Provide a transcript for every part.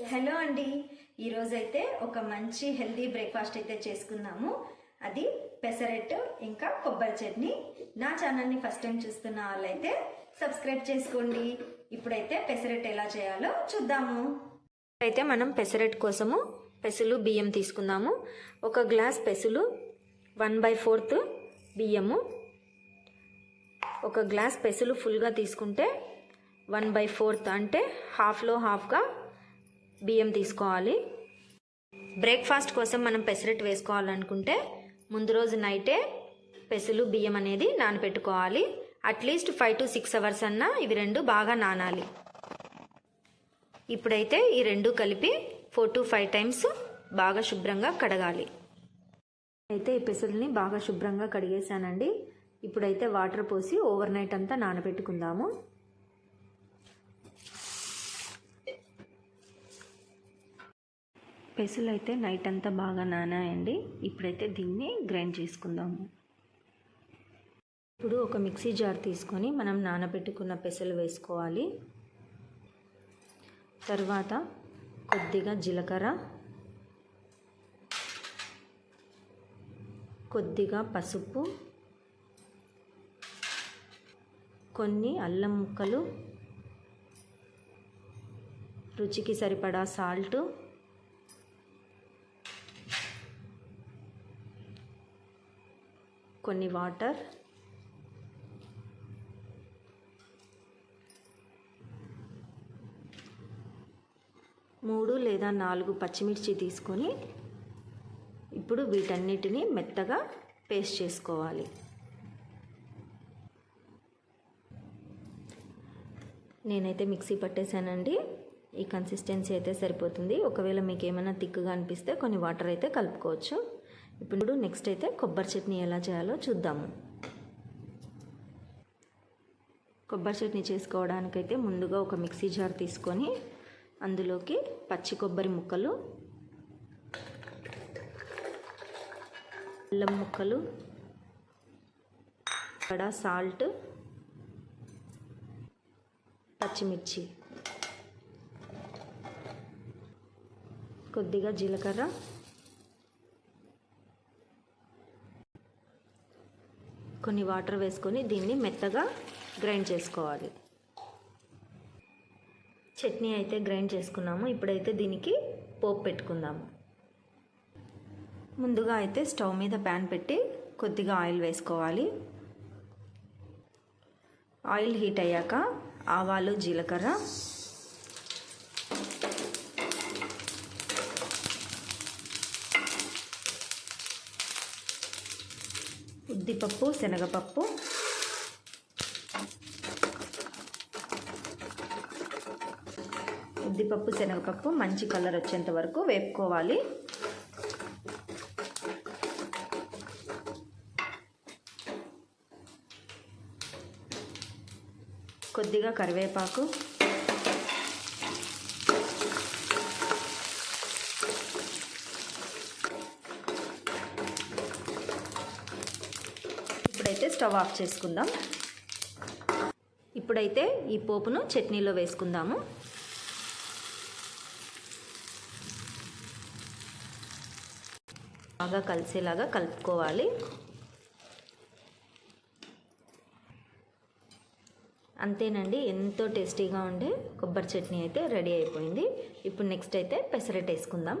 Hello అండి. ఈరోజైతే ఒక మంచి హెల్దీ బ్రేక్ఫాస్ట్ అయితే చేసుకుందాము. అది పెసరెట్టు ఇంకా కొబ్బరి చట్నీ. నా ఛానల్ని ఫస్ట్ టైం చూస్తున్న వాళ్ళైతే సబ్స్క్రైబ్ చేసుకోండి. ఇప్పుడైతే పెసరెట్ ఎలా చేయాలో చూద్దాము. అయితే మనం పెసరెట్ కోసము పెసులు బియ్యం తీసుకుందాము. ఒక గ్లాస్ పెసులు వన్ బై ఫోర్త్ బియ్యము. ఒక గ్లాస్ పెసులు ఫుల్గా తీసుకుంటే వన్ బై ఫోర్త్ అంటే హాఫ్లో హాఫ్గా బియ్యం తీసుకోవాలి. బ్రేక్ఫాస్ట్ కోసం మనం పెసరెట్ వేసుకోవాలనుకుంటే ముందు రోజు నైటే పెసలు బియ్యం అనేది నానబెట్టుకోవాలి at least five to six hours అన్నా ఇవి రెండు బాగా నానాలి. ఇప్పుడైతే ఈ రెండు కలిపి ఫోర్ టు ఫైవ్ టైమ్స్ బాగా శుభ్రంగా కడగాలి. అయితే ఈ పెసల్ని బాగా శుభ్రంగా కడిగేసానండి ఇప్పుడైతే వాటర్ పోసి ఓవర్ నైట్ అంతా నానబెట్టుకుందాము. పెసలు అయితే నైట్ అంతా బాగా నానాయండి. ఇప్పుడైతే దీన్ని గ్రైండ్ చేసుకుందాము. ఇప్పుడు ఒక మిక్సీ జార్ తీసుకొని మనం నానబెట్టుకున్న పెసలు వేసుకోవాలి. తర్వాత కొద్దిగా జీలకర్ర కొద్దిగా పసుపు కొన్ని అల్లం ముక్కలు రుచికి సరిపడా సాల్టు కొన్ని వాటర్. మూడు లేదా నాలుగు పచ్చిమిర్చి తీసుకొని ఇప్పుడు వీటన్నిటిని మెత్తగా పేస్ట్ చేసుకోవాలి. నేనైతే మిక్సీ పట్టేశానండి. ఈ కన్సిస్టెన్సీ అయితే సరిపోతుంది. ఒకవేళ మీకు ఏమైనా తిక్కుగా అనిపిస్తే కొన్ని వాటర్ అయితే కలుపుకోవచ్చు. ఇప్పుడు నెక్స్ట్ అయితే కొబ్బరి చట్నీ ఎలా చేయాలో చూద్దాము. కొబ్బరి చట్నీ చేసుకోవడానికైతే ముందుగా ఒక మిక్సీ జార్ తీసుకొని అందులోకి పచ్చి కొబ్బరి ముక్కలు అల్లం ముక్కలు ఇక్కడ సాల్ట్ పచ్చిమిర్చి కొద్దిగా జీలకర్ర కొన్ని వాటర్ వేసుకొని దీన్ని మెత్తగా గ్రైండ్ చేసుకోవాలి. చట్నీ అయితే గ్రైండ్ చేసుకున్నాము. ఇప్పుడైతే దీనికి పోపు పెట్టుకుందాము. ముందుగా అయితే స్టవ్ మీద ప్యాన్ పెట్టి కొద్దిగా ఆయిల్ వేసుకోవాలి. ఆయిల్ హీట్ అయ్యాక ఆవాలు జీలకర్ర ఉద్దిపప్పు శనగపప్పు. ఉద్దిపప్పు శనగపప్పు మంచి కలర్ వచ్చేంత వరకు వేపుకోవాలి. కొద్దిగా కరివేపాకు. ఇప్పుడైతే స్టవ్ ఆఫ్ చేసుకుందాం. ఇప్పుడైతే ఈ పోపును చట్నీలో వేసుకుందాము. బాగా కలిసేలాగా కలుపుకోవాలి. అంతేనండి ఎంతో టేస్టీగా ఉండే కొబ్బరి చట్నీ అయితే రెడీ అయిపోయింది. ఇప్పుడు నెక్స్ట్ అయితే పెసరట్ వేసుకుందాం.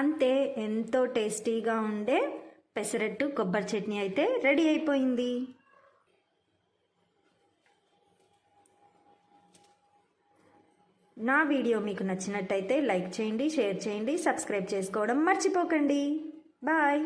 అంతే ఎంతో టేస్టీగా ఉండే పెసరట్టు కొబ్బరి చట్నీ అయితే రెడీ అయిపోయింది. నా వీడియో మీకు నచ్చినట్టయితే లైక్ చేయండి షేర్ చేయండి సబ్స్క్రైబ్ చేసుకోవడం మర్చిపోకండి. బాయ్.